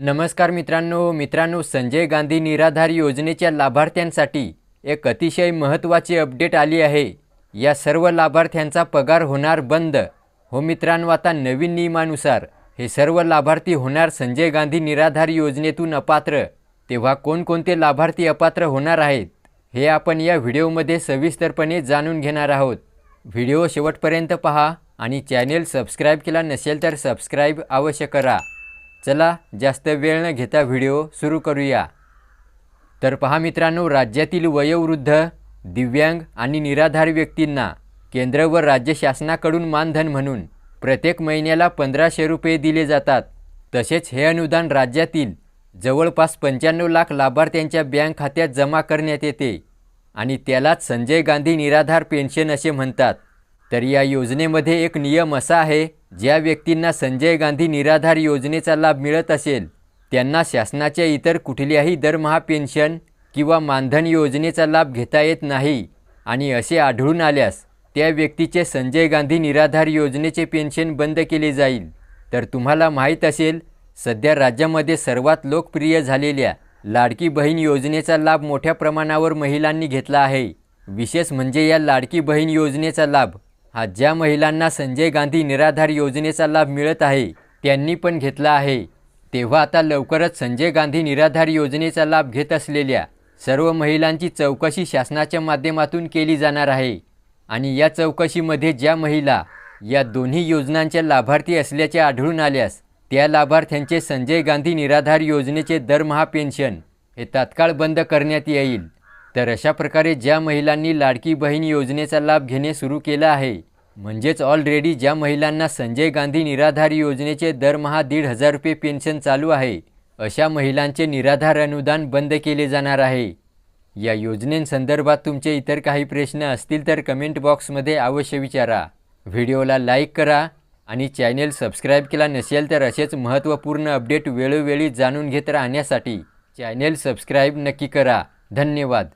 नमस्कार मित्रांनो मित्रांनो संजय गांधी निराधार योजनेच्या लाभार्थ्यांसाठी एक अतिशय महत्त्वाची अपडेट आली आहे. या सर्व लाभार्थ्यांचा पगार होणार बंद. हो मित्रांनो आता नवीन नियमानुसार हे सर्व लाभार्थी होणार संजय गांधी निराधार योजनेतून अपात्र. तेव्हा कोणकोणते लाभार्थी अपात्र होणार आहेत हे आपण या व्हिडिओमध्ये सविस्तरपणे जाणून घेणार आहोत. व्हिडिओ शेवटपर्यंत पहा आणि चॅनेल सबस्क्राईब केला नसेल तर सबस्क्राईब अवश्य करा. चला जास्त वेळ न घेता व्हिडिओ सुरू करूया. तर पहा मित्रांनो राज्यातील वयोवृद्ध दिव्यांग आणि निराधार व्यक्तींना केंद्र व राज्य शासनाकडून मानधन म्हणून प्रत्येक महिन्याला पंधराशे रुपये दिले जातात. तसेच हे अनुदान राज्यातील जवळपास पंच्याण्णव लाख लाभार्थ्यांच्या बँक खात्यात जमा करण्यात येते. आणि त्यालाच संजय गांधी निराधार पेन्शन असे म्हणतात. तर या योजनेमध्ये एक नियम असा आहे ज्या व्यक्तींना संजय गांधी निराधार योजनेचा लाभ मिळत असेल त्यांना शासनाच्या इतर कुठल्याही दरमहा पेन्शन किंवा मानधन योजनेचा लाभ घेता येत नाही. आणि असे आढळून आल्यास त्या व्यक्तीचे संजय गांधी निराधार योजनेचे पेन्शन बंद केले जाईल. तर तुम्हाला माहीत असेल सध्या राज्यामध्ये सर्वात लोकप्रिय झालेल्या लाडकी बहीण योजनेचा लाभ मोठ्या प्रमाणावर महिलांनी घेतला आहे. विशेष म्हणजे या लाडकी बहीण योजनेचा लाभ हा ज्या महिलांना संजय गांधी निराधार योजनेचा लाभ मिळत आहे त्यांनी पण घेतला आहे. तेव्हा आता लवकरच संजय गांधी निराधार योजनेचा लाभ घेत असलेल्या सर्व महिलांची चौकशी शासनाच्या माध्यमातून केली जाणार आहे. आणि या चौकशीमध्ये ज्या महिला या दोन्ही योजनांच्या लाभार्थी असल्याचे आढळून आल्यास त्या लाभार्थ्यांचे संजय गांधी निराधार योजनेचे दरमहा पेन्शन हे तात्काळ बंद करण्यात येईल. तर अशा प्रकारे ज्या महिलांनी लाडकी बहीण योजनेचा लाभ घेणे सुरू केला आहे म्हणजेच ऑलरेडी ज्या महिलांना संजय गांधी निराधार योजनेचे दरमहा दीड हजार रुपये पेन्शन चालू आहे अशा महिलांचे निराधार अनुदान बंद केले जाणार आहे. या योजनेसंदर्भात तुमचे इतर काही प्रश्न असतील तर कमेंट बॉक्समध्ये अवश्य विचारा. व्हिडिओला लाईक करा आणि चॅनेल सबस्क्राईब केला नसेल तर असेच महत्त्वपूर्ण अपडेट वेळोवेळी जाणून घेत राहण्यासाठी चॅनेल सबस्क्राईब नक्की करा. धन्यवाद.